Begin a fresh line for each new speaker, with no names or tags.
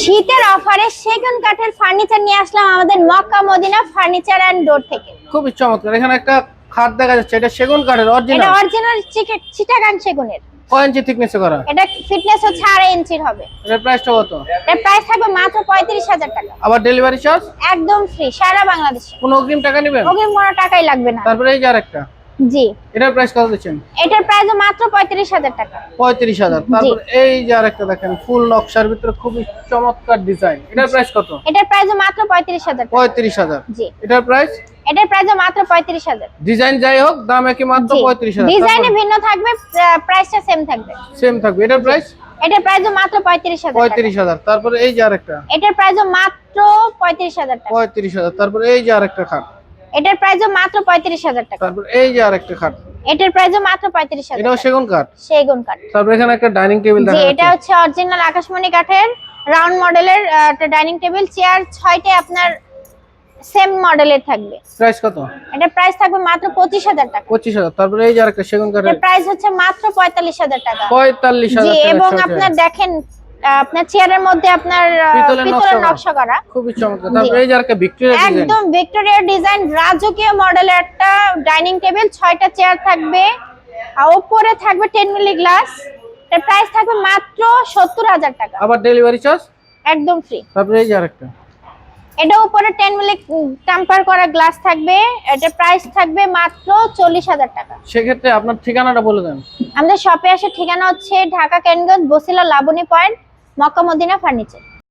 শীতের অফারে সেগুন কাঠের ফার্নিচার নিয়ে আসলাম আমাদের Mecca Madina furniture and door থেকে।
খুবই চমৎকার। এখানে একটা খাট দেখা যাচ্ছে এটা সেগুন কাঠের অরিজিনাল
এটা
অরিজিনাল
চিটাগাং সেগুনের।
কয় ইঞ্চি থিকনেসে করা?
এটা ফিটনেস হচ্ছে আড়াই ইঞ্চির হবে।
এটার প্রাইসটা কত?
এর প্রাইস থাকবে মাত্র পঁয়ত্রিশ হাজার টাকা।
আবার ডেলিভারি চার্জ
একদম ফ্রি সারা বাংলাদেশে।
কোনো অগ্রিম টাকা নেবেন?
অগ্রিম কোনো টাকাই লাগবে না।
তারপরে এই যে আরেকটা।
জি।
এটার প্রাইস কত দিচ্ছেন?
এটার প্রাইস মাত্র পঁয়ত্রিশ হাজার টাকা।
পঁয়ত্রিশ হাজার। তারপর এই যে আরেকটা দেখেন ফুল নকশার ভিতরে খুবই চমৎকার ডিজাইন এটার প্রাইস কত?
এটার প্রাইস মাত্র পঁয়ত্রিশ হাজার টাকা।
পঁয়ত্রিশ হাজার।
জি।
এটার প্রাইস
এটার প্রাইস মাত্র পঁয়ত্রিশ হাজার।
ডিজাইন যাই হোক দাম একই মাত্র পঁয়ত্রিশ হাজার।
ডিজাইনে ভিন্ন থাকবে প্রাইসটা সেম থাকবে।
সেম থাকবে। এটার প্রাইস
এটার প্রাইস মাত্র পঁয়ত্রিশ হাজার টাকা।
পঁয়ত্রিশ হাজার। তারপরে এই যে আরেকটা।
এটার প্রাইস মাত্র পঁয়ত্রিশ হাজার টাকা।
পঁয়ত্রিশ হাজার। তারপরে এই যে আরেকটা খাট।
এটার প্রাইস মাত্র পঁয়ত্রিশ হাজার টাকা।
তারপর এই যে আরেকটা খাট।
এটার প্রাইস মাত্র পঁয়ত্রিশ হাজার
এটাও সেগুন কাঠ
সেগুন কাঠ
তারপর এখানে একটা ডাইনিং টেবিল দেখা
এটা হচ্ছে অরিজিনাল আকাশমণি কাঠের রাউন্ড মডেলের একটা ডাইনিং টেবিল। চেয়ার ছয়টা আপনার সেম মডেলের থাকবে।
প্রাইস কত?
এটার প্রাইস থাকবে মাত্র পঁচিশ হাজার টাকা।
পঁচিশ হাজার। তারপরে এই যে আরেকটা সেগুন কাঠের
প্রাইস হচ্ছে মাত্র পঁয়তাল্লিশ হাজার টাকা।
পঁয়তাল্লিশ
জি
হাজার টাকা
এবং। আপনার দেখেন আপনার চেয়ারের মধ্যে আপনার
পিতলের
নকশা করা।
খুবই চমৎকার। তারপরে এই যে আরেকটা ভিক্টোরিয়া ডিজাইন
একদম ভিক্টোরিয়া ডিজাইন রাজকীয় মডেলের একটা ডাইনিং টেবিল ছয়টা চেয়ার থাকবে। আর উপরে থাকবে টেন মিলি গ্লাস এর প্রাইস থাকবে মাত্র সত্তর হাজার টাকা।
আবার ডেলিভারি চার্জ
একদম ফ্রি
তারপরে এই যে আরেকটা।
এটা উপরে টেন মিলি টেম্পার করা গ্লাস থাকবে। এটা প্রাইস থাকবে মাত্র চল্লিশ হাজার টাকা।
সেক্ষেত্রে আপনার ঠিকানাটা বলে দেন।
আমাদের শপে আসার ঠিকানা হচ্ছে Dhaka ক্যানগঞ্জ Basila Laboni point Mecca Medina furniture.